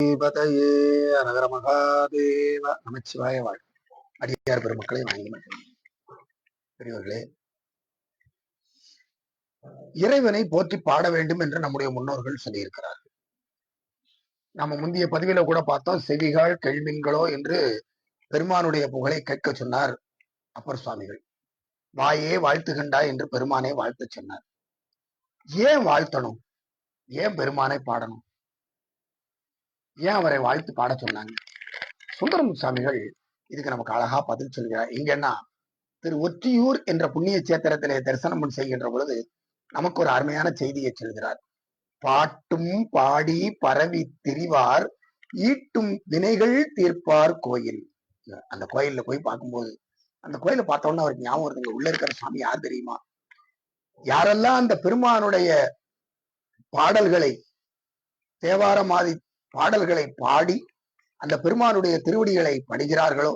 பார்வதிபதையே அனகர மகாதேவ நமச்சிவாய வாழ் அடியார் பெருமக்களை வாங்கி மட்டும் பெரியவர்களே. இறைவனை போற்றி பாட வேண்டும் என்று நம்முடைய முன்னோர்கள் சொல்லியிருக்கிறார்கள். நம்ம முந்தைய பதிவில கூட பார்த்தோம் செவிகள் கெழ்மின்களோ என்று பெருமானுடைய புகழை கேட்க சொன்னார் அப்பர் சுவாமிகள். வாயே வாழ்த்துகின்றா என்று பெருமானை வாழ்த்து சொன்னார். ஏன் வாழ்த்தணும்? ஏன் பெருமானை பாடணும்? ஏன் அவரை வாழ்த்து பாட சொன்னாங்க? சுந்தரம் சுவாமிகள் இதுக்கு நமக்கு அழகா பதில் சொல்கிறார். இங்கன்னா திரு ஒற்றியூர் என்ற புண்ணிய சேத்திரத்திலே தரிசனம் செய்கின்ற பொழுது நமக்கு ஒரு அருமையான செய்தியை சொல்கிறார். பாட்டும் பாடி பரவி திரிவார் ஈட்டும் வினைகள் தீர்ப்பார் கோயில். அந்த கோயில்ல போய் பார்க்கும்போது அந்த கோயில பார்த்தோன்னா அவருக்கு ஞாபகம் வருதுங்க உள்ள இருக்கிற சாமி யார் தெரியுமா? யாரெல்லாம் அந்த பெருமானுடைய பாடல்களை தேவாரமாதி பாடல்களை பாடி அந்த பெருமானுடைய திருவடிகளை படுகிறார்களோ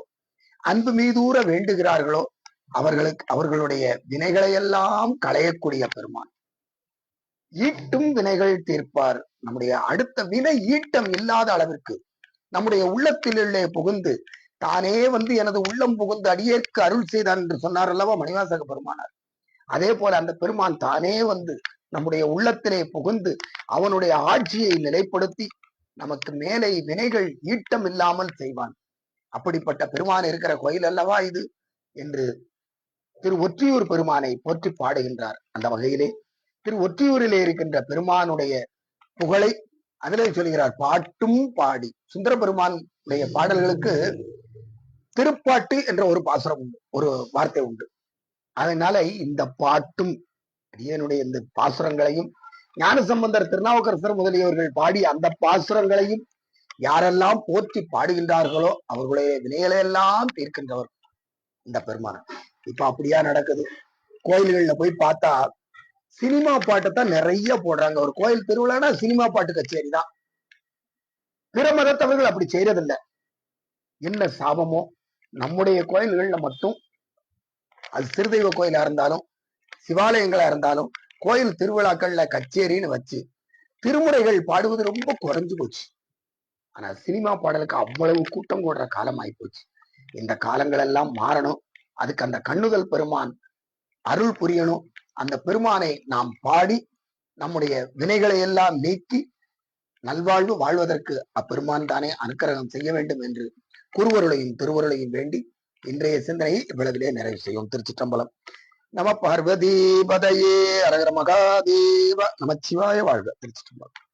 அன்பு மீதூர வேண்டுகிறார்களோ அவர்களுக்கு அவர்களுடைய வினைகளை எல்லாம் களையக்கூடிய பெருமான். ஈட்டும் வினைகள் தீர்ப்பார். நம்முடைய அடுத்த வினை ஈட்டம் இல்லாத அளவிற்கு நம்முடைய உள்ளத்திலே புகுந்து தானே வந்து எனது உள்ளம் புகுந்து அடியேற்கு அருள் செய்தான் என்று சொன்னார் அல்லவா மணிவாசக பெருமானார். அதே போல அந்த பெருமான் தானே வந்து நம்முடைய உள்ளத்திலே புகுந்து அவனுடைய ஆட்சியை நிலைப்படுத்தி நமக்கு மேலே வினைகள் ஈட்டம் இல்லாமல் செய்வான். அப்படிப்பட்ட பெருமான் இருக்கிற கோயில் அல்லவா இது? என்று திரு ஒற்றியூர் பெருமானை போற்றி பாடுகின்றார். அந்த வகையிலே திரு ஒற்றியூரிலே இருக்கின்ற பெருமானுடைய புகழை அதிலே சொல்கிறார். பாட்டும் பாடி. சுந்தர பெருமானுடைய பாடல்களுக்கு திருப்பாட்டு என்ற ஒரு பாசுரம் உண்டு. ஒரு வார்த்தை உண்டு. அதனால இந்த பாட்டும் அடியனுடைய இந்த பாசுரங்களையும் ஞானசம்பந்தர் திருநாவுக்கரசர் முதலியவர்கள் பாடி அந்த பாசுரங்களையும் யாரெல்லாம் போற்றி பாடுகின்றார்களோ அவர்களுடைய வினைகளை எல்லாம் தீர்க்கின்றவர் இந்த பெருமானம் இப்ப அப்படியா நடக்குது? கோயில்கள்ல போய் பார்த்தா சினிமா பாட்டை தான் நிறைய போடுறாங்க. ஒரு கோயில் திருவிழானா சினிமா பாட்டு கச்சேரி தான். பிற மதத்தவர்கள் அப்படி செய்யறதில்லை என்ன சாபமோ? நம்முடைய கோயில்கள்ல மட்டும் அது சிறுதெய்வ கோயிலா இருந்தாலும் சிவாலயங்களா இருந்தாலும் கோயில் திருவிழாக்கள்ல கச்சேரின்னு வச்சு திருமுறைகள் பாடுவது ரொம்ப குறைஞ்சு போச்சு. ஆனா சினிமா பாடலுக்கு அவ்வளவு கூட்டம் கூடுற காலம் ஆயிப்போச்சு இந்த காலங்கள் எல்லாம் மாறணும். அதுக்கு அந்த கண்ணுதல் பெருமான் அருள் புரியணும். அந்த பெருமானை நாம் பாடி நம்முடைய வினைகளை எல்லாம் நீக்கி நல்வாழ்வு வாழ்வதற்கு அப்பெருமான் தானே அனுக்கிரகம் செய்ய வேண்டும் என்று குருவருளையும் திருவருளையும் வேண்டி இன்றைய சிந்தனையை இவ்வளவிலே நிறைவு செய்யும் திருச்சிற்றம்பலம். நம பார்வதி பதையே அரகர மகாதேவ நமச்சிவாய வாழ்க. திருச்சிற்றம்பலம்